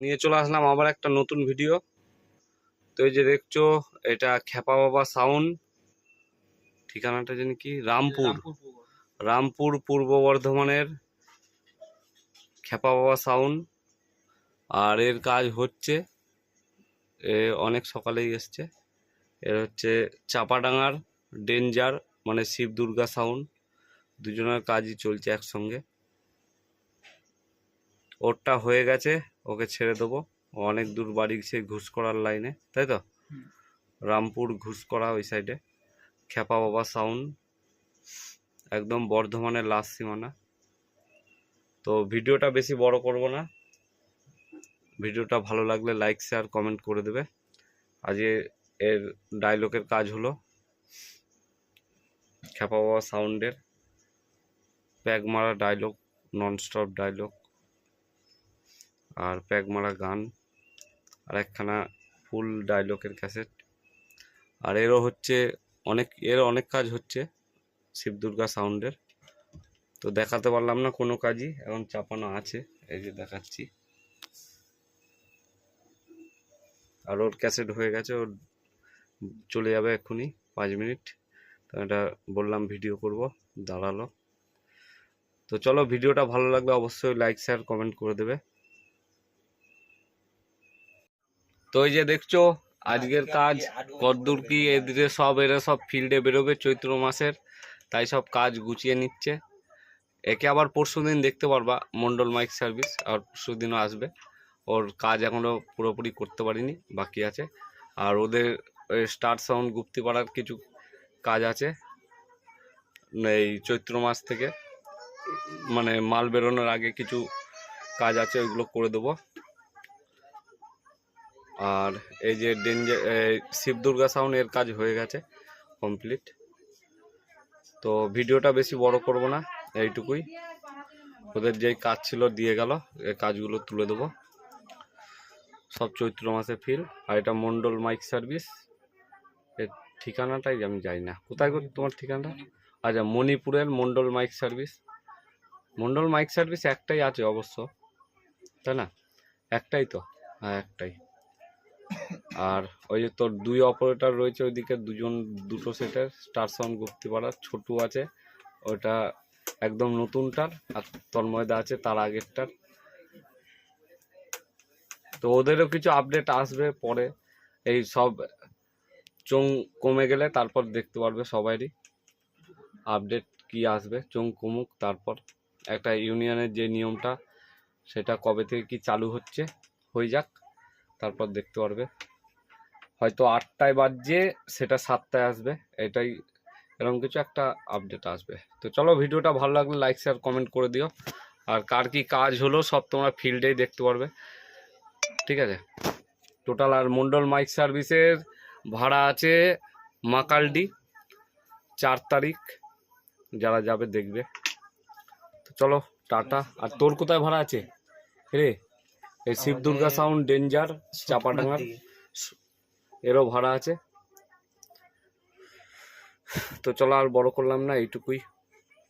নিয়ে চলে আসলাম আবার একটা নতুন ভিডিও। তো এই যে দেখছ এটা খেপা বাবা সাউন্ড ঠিকানাটা জানি কি? রামপুর। রামপুর পূর্ব বর্ধমানের খেপা বাবা সাউন্ড আর এর কাজ হচ্ছে এ অনেক সকালেই এসছে। এর হচ্ছে চাপাডাঙ্গার ডেঞ্জার মানে শিব দুর্গা সাউন্ড দুজনের কাজই চলছে একসঙ্গে। ওরটা হয়ে গেছে। ওকে ছেড়ে দেবো। ও অনেক দূর বাড়ি সেই ঘুষ করার লাইনে তাই তো? রামপুর ঘুষ করা ওই সাইডে খেপা বাবা সাউন্ড একদম বর্ধমানের লাস্ট সীমানা। তো ভিডিওটা বেশি বড় করব না। ভিডিওটা ভালো লাগলে লাইক শেয়ার কমেন্ট করে দেবে। আজকে এর ডায়লগের কাজ হলো খেপা বাবা সাউন্ডের প্যাগ মারা ডায়লগ ননস্টপ ডায়লগ আর প্যাগ মারা গান, আর একখানা ফুল ডায়লগের ক্যাসেট। আর এরও হচ্ছে অনেক এর অনেক কাজ হচ্ছে শিব দুর্গা সাউন্ডের। তো দেখাতে পারলাম না কোনো কাজই, এখন চাপানো আছে, এই যে দেখাচ্ছি। আর ওর ক্যাসেট হয়ে গেছে, ওর চলে যাবে এক্ষুনি, পাঁচ মিনিট। তো এটা বললাম ভিডিও করব, দাঁড়াল। তো চলো ভিডিওটা ভালো লাগবে অবশ্যই লাইক শেয়ার কমেন্ট করে দেবে। তো এই যে দেখছ আজকের কাজ কদ্দূর কি এদিকে সব এরা সব ফিল্ডে বেরোবে চৈত্র মাসের তাই সব কাজ গুছিয়ে নিচ্ছে। একে আবার পরশু দিন দেখতে পারবা মন্ডল মাইক সার্ভিস আর পরশু দিনও আসবে। ওর কাজ এখনও পুরোপুরি করতে পারিনি বাকি আছে। আর ওদের স্টার সাউন্ড গুপ্তিপাড়ার কিছু কাজ আছে এই চৈত্র মাস থেকে। মানে মাল বেরোনোর আগে কিছু কাজ আছে ওইগুলো করে দেবো। আর এই যে ডেঞ্জার শিব দুর্গা সাউন্ড এর কাজ হয়ে গেছে কমপ্লিট তো ভিডিওটা বেশি বড় করব না, এইটুকুই। ওদের যেই কাজ ছিল দিয়ে গেল এই কাজগুলো তুলে দেবো। সব চৈত্র মাসে ফিল আর এটা মন্ডল মাইক সার্ভিস এর ঠিকানাটাই আমি যাই না। কোথায় তোমার ঠিকানাটা? আচ্ছা মণিপুরের Mondal mike service Mondal mike service একটাই আছে অবশ্য, তাই না? একটাই তো? হ্যাঁ একটাই। আর ওই যে তোর দুই অপারেটর রয়েছে ওইদিকে দুজন, দুটো সেটের স্টার সাউন্ড গুপ্তিপাড়ার ছোটু আছে, ওটা একদম নতুনটার, আর তন্ময়দা আছে, তার আগেরটার। তো ওদেরও কিছু আপডেট আসবে পরে, এই সব চোং কমে গেলে তারপর দেখতে পারবে সবাইরই আপডেট কি আসবে চোং কমুক তারপর। একটা ইউনিয়নের যে নিয়মটা, সেটা কবে থেকে কি চালু হচ্ছে, হয়ে যাক। তারপর দেখতে পারবে। হয়তো আটটায় বাজছে, সেটা সাতটায় আসবে। এটাই এরকম কিছু একটা আপডেট আসবে। তো চলো ভিডিওটা ভালো লাগলে লাইক শেয়ার কমেন্ট করে দিও। আর কার কি কাজ হলো সব তোমরা ফিল্ডেই দেখতে পারবে। ঠিক আছে? টোটাল আর মন্ডল মাইক সার্ভিসের ভাড়া আছে মাকালডি চার তারিখ। যারা যাবে দেখবে। তো চলো, টাটা। আর তোর কোথায় ভাড়া আছে? রে। এই শিব দুর্গা সাউন্ড ডেঞ্জার চাপাডাঙ্গার। এরও ভাড়া আছে। তো চলো আর বড় করলাম না এইটুকুই।